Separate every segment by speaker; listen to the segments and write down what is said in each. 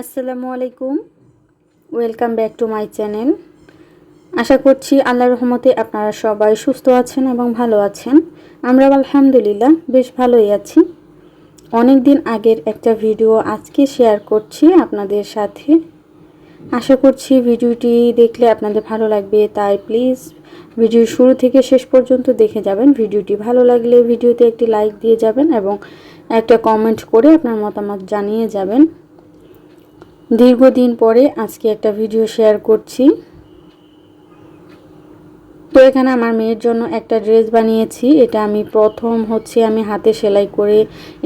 Speaker 1: আসসালামু আলাইকুম। Welcome back to my channel আশা করছি আল্লাহ রহমতে আপনারা সবাই সুস্থ আছেন এবং ভালো আছেন। আমরা আলহামদুলিল্লাহ বেশ ভালোই আছি। অনেক দিন আগের একটা ভিডিও আজকে শেয়ার করছি আপনাদের সাথে। আশা করছি ভিডিওটি দেখলে আপনাদের ভালো লাগবে, তাই প্লিজ ভিডিও শুরু থেকে শেষ পর্যন্ত দেখে যাবেন। ভিডিওটি ভালো লাগলে ভিডিওতে একটি লাইক দিয়ে যাবেন এবং একটা কমেন্ট করে আপনার মতামত জানিয়ে যাবেন। দীর্ঘদিন পরে আজকে একটা ভিডিও শেয়ার করছি। তো এখানে আমার মেয়ের জন্য একটা ড্রেস বানিয়েছি। এটা আমি প্রথম হচ্ছে আমি হাতে সেলাই করে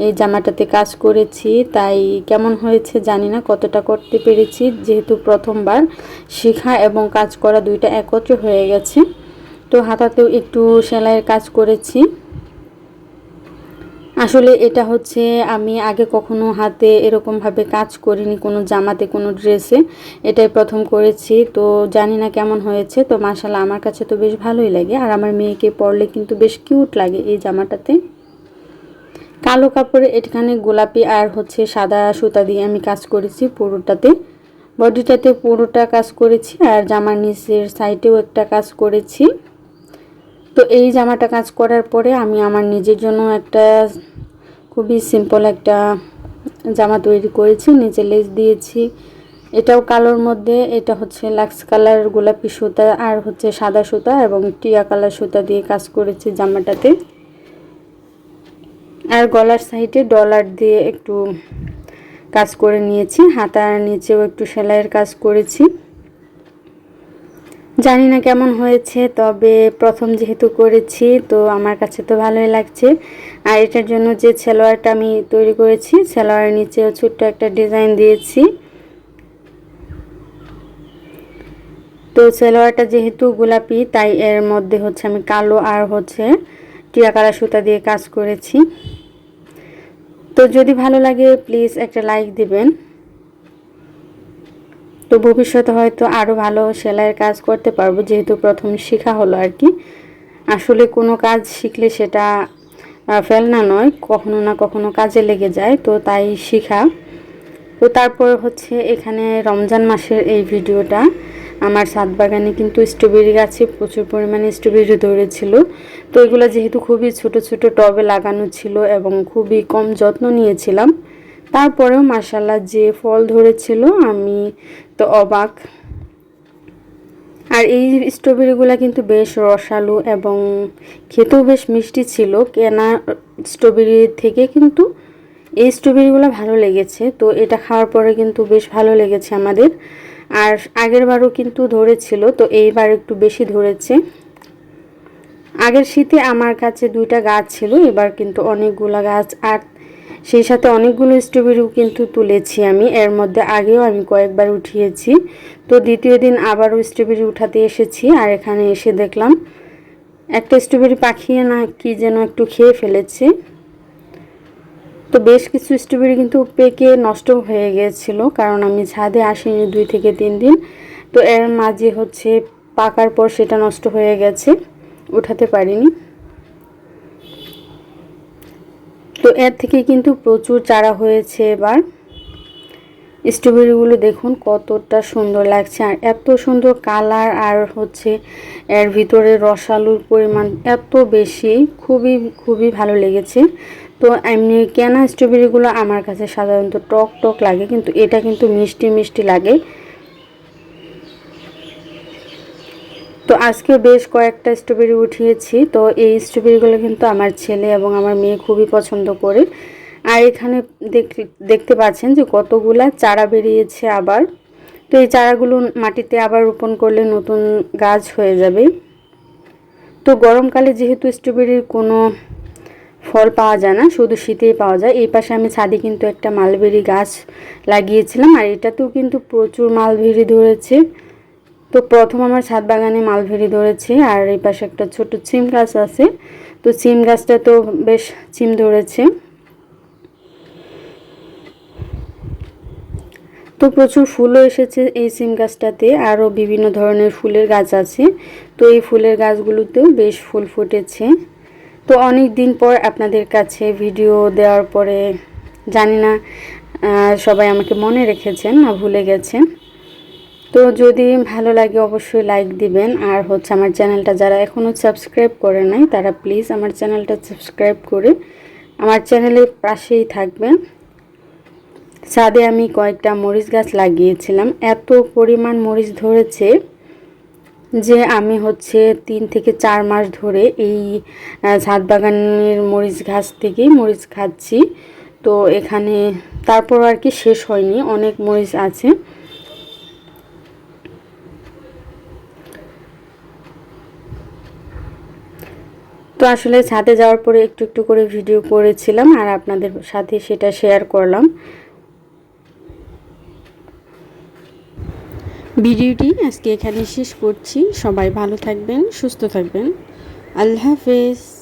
Speaker 1: এই জামাটাতে কাজ করেছি। তাই কেমন হয়েছে জানি না, কতটা করতে পেরেছি। যেহেতু প্রথমবার শেখা এবং কাজ করা দুইটা একত্রে হয়ে গেছে। তো হাতাতেও একটু সেলাইয়ের কাজ করেছি। আসলে এটা হচ্ছে আমি আগে কখনো হাতে এরকমভাবে কাজ করিনি কোনো জামাতে, কোনো ড্রেসে। এটাই প্রথম করেছি। তো জানি না কেমন হয়েছে। তো মাসাল্লাহ আমার কাছে তো বেশ ভালোই লাগে। আর আমার মেয়েকে পরলে কিন্তু বেশ কিউট লাগে এই জামাটাতে। কালো কাপড়ে এখানে গোলাপি আর হচ্ছে সাদা সুতা দিয়ে আমি কাজ করেছি পুরোটাতে। বডিটাতে পুরোটা কাজ করেছি আর জামার নিচের সাইডেও একটা কাজ করেছি। তো এই জামাটা কাজ করার পরে আমি আমার নিজের জন্য একটা খুবই সিম্পল একটা জামা তৈরি করেছি, নিচে লেস দিয়েছি। এটাও কালোর মধ্যে, এটা হচ্ছে লাক্স কালার গোলাপি সুতা আর হচ্ছে সাদা সুতা এবং টিয়া কালার সুতা দিয়ে কাজ করেছি জামাটাতে। আর গলার সাইডে ডলার দিয়ে একটু কাজ করে নিয়েছি, হাতার নিচেও একটু সেলাইয়ের কাজ করেছি। জানি না কেমন হয়েছে, তবে প্রথম যেহেতু করেছি, তো আমার কাছে তো ভালোই লাগছে। আর এটার জন্য যে সেলোয়ারটা আমি তৈরি করেছি, সেলোয়ারের নিচেও ছোট্ট একটা ডিজাইন দিয়েছি। তো সেলোয়ারটা যেহেতু গোলাপি, তাই এর মধ্যে হচ্ছে আমি কালো আর হচ্ছে টিয়া কালার সুতা দিয়ে কাজ করেছি। তো যদি ভালো লাগে প্লিজ একটা লাইক দিবেন। তো ভবিষ্যতে হয়তো আরও ভালো সেলাইয়ের কাজ করতে পারব, যেহেতু প্রথম শেখা হলো আর কি। আসলে কোনো কাজ শিখলে সেটা ফেলনা নয়, কখনো না কখনো কাজে লেগে যায়, তো তাই শেখা। তো তারপর হচ্ছে এখানে রমজান মাসের এই ভিডিওটা। আমার সাত বাগানে কিন্তু স্ট্রবেরি গাছে প্রচুর পরিমাণে স্ট্রবেরি ধরেছিল। তো এগুলো যেহেতু খুবই ছোট ছোট টবে লাগানো ছিল এবং খুবই কম যত্ন নিয়েছিলাম তারপরেও মার্শাল্লাহ যে ফল ধরেছিল, আমি তো অবাক। আর এই স্ট্রবেরিগুলো কিন্তু বেশ রসালো এবং খেতেও বেশ মিষ্টি ছিল। কেনা স্ট্রবেরি থেকে কিন্তু এই স্ট্রবেরিগুলো ভালো লেগেছে, তো এটা খাওয়ার পরে কিন্তু বেশ ভালো লেগেছে আমাদের। আর আগের বারও কিন্তু ধরেছিল, তো এইবার একটু বেশি ধরেছে। আগের শীতে আমার কাছে দুইটা গাছ ছিল, এবার কিন্তু অনেকগুলা গাছ আর সেই সাথে অনেকগুলো স্ট্রবেরিও কিন্তু তুলেছি আমি। এর মধ্যে আগেও আমি কয়েকবার উঠিয়েছি। তো দ্বিতীয় দিন আবারও স্ট্রবেরি উঠাতে এসেছি আর এখানে এসে দেখলাম একটা স্ট্রবেরি পাখিয়ে না কি যেন একটু খেয়ে ফেলেছে। তো বেশ কিছু স্ট্রবেরি কিন্তু পেকে নষ্ট হয়ে গিয়েছিল কারণ আমি ছাদে আসিনি দুই থেকে তিন দিন। তো এর মাঝে হচ্ছে পাকার পর সেটা নষ্ট হয়ে গেছে, উঠাতে পারিনি। তো এর থেকে কিন্তু প্রচুর চারা হয়েছে এবার। স্ট্রবেরিগুলো দেখুন কতটা সুন্দর লাগছে আর এত সুন্দর কালার আর হচ্ছে এর ভিতরে রসালুর পরিমাণ এত বেশি, খুবই খুবই ভালো লেগেছে। তো এমনি কেনা স্ট্রবেরিগুলো আমার কাছে সাধারণত টক টক লাগে, কিন্তু এটা কিন্তু মিষ্টি মিষ্টি লাগে। তো আজকে বেশ কয়েকটা স্ট্রবেরি উঠিয়েছি। তো এই স্ট্রবেরিগুলো কিন্তু আমার ছেলে এবং আমার মেয়ে খুবই পছন্দ করে। আর এখানে দেখতে পাচ্ছেন যে কতগুলা চারা বেরিয়েছে আবার। তো এই চারাগুলো মাটিতে আবার রোপণ করলে নতুন গাছ হয়ে যাবে। তো গরমকালে যেহেতু স্ট্রবেরির কোনো ফল পাওয়া যায় না, শুধু শীতেই পাওয়া যায়, এই পাশে আমি ছাদে কিন্তু একটা মালবেরি গাছ লাগিয়েছিলাম। আর এটাতেও কিন্তু প্রচুর মালবেরি ধরেছে। তো প্রথম আমার ছাদ বাগানে মালভেরি ধরেছে, আর এই পাশে একটা ছোট সিম গাছ আছে। তো সিম গাছটা তো বেশ সিম ধরেছে। তো প্রচুর ফুলও এসেছে এই সিম গাছটাতে, আরও বিভিন্ন ধরনের ফুলের গাছ আছে। তো এই ফুলের গাছগুলোতেও বেশ ফুল ফুটেছে। তো অনেক দিন পর আপনাদের কাছে ভিডিও দেওয়ার পরে জানি না সবাই আমাকে মনে রেখেছেন না ভুলে গেছেন। তো যদি ভালো লাগে অবশ্যই লাইক দিবেন। আর হচ্ছে আমার চ্যানেলটা যারা এখনও সাবস্ক্রাইব করে নাই, তারা প্লিজ আমার চ্যানেলটা সাবস্ক্রাইব করে আমার চ্যানেলের পাশেই থাকবেন। ছাদে আমি কয়েকটা মরিচ গাছ লাগিয়েছিলাম। এত পরিমাণ মরিচ ধরেছে যে আমি হচ্ছে তিন থেকে চার মাস ধরে এই ছাদ বাগানের মরিচ গাছ থেকেই মরিচ খাচ্ছি। তো এখানে তারপর আর কি শেষ হয়নি, অনেক মরিচ আছে। তো আসলে ছাদে যাওয়ার পরে একটু একটু করে ভিডিও করেছিলাম আর আপনাদের সাথে সেটা শেয়ার করলাম। ভিডিওটি আজকে এখানে শেষ করছি। সবাই ভালো থাকবেন, সুস্থ থাকবেন। আল্লাহ হাফেজ।